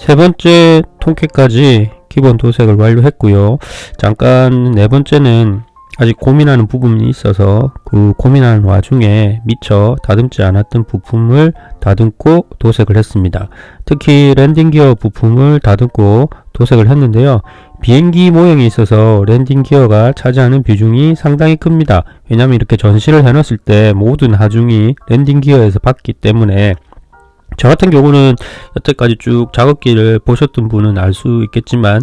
세 번째 통깨까지 기본 도색을 완료했고요. 잠깐 네 번째는 아직 고민하는 부분이 있어서 그 고민하는 와중에 미처 다듬지 않았던 부품을 다듬고 도색을 했습니다. 특히 랜딩 기어 부품을 다듬고 도색을 했는데요. 비행기 모형이 있어서 랜딩 기어가 차지하는 비중이 상당히 큽니다. 왜냐하면 이렇게 전시를 해놨을 때 모든 하중이 랜딩 기어에서 받기 때문에 저 같은 경우는 여태까지 쭉 작업기를 보셨던 분은 알 수 있겠지만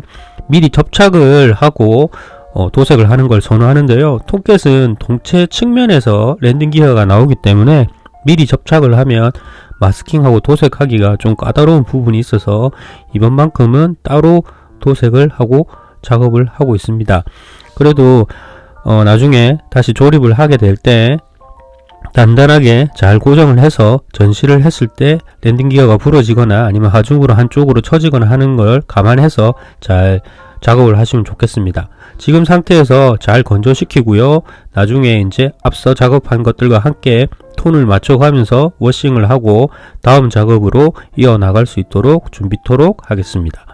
미리 접착을 하고 어, 도색을 하는 걸 선호하는데요. 톱켓은 동체 측면에서 랜딩 기어가 나오기 때문에 미리 접착을 하면 마스킹하고 도색하기가 좀 까다로운 부분이 있어서 이번만큼은 따로 도색을 하고 작업을 하고 있습니다. 그래도 어, 나중에 다시 조립을 하게 될 때 단단하게 잘 고정을 해서 전시를 했을 때 랜딩 기어가 부러지거나 아니면 하중으로 한쪽으로 처지거나 하는 걸 감안해서 잘 작업을 하시면 좋겠습니다. 지금 상태에서 잘 건조시키고요. 나중에 이제 앞서 작업한 것들과 함께 톤을 맞춰가면서 워싱을 하고 다음 작업으로 이어나갈 수 있도록 준비토록 하겠습니다.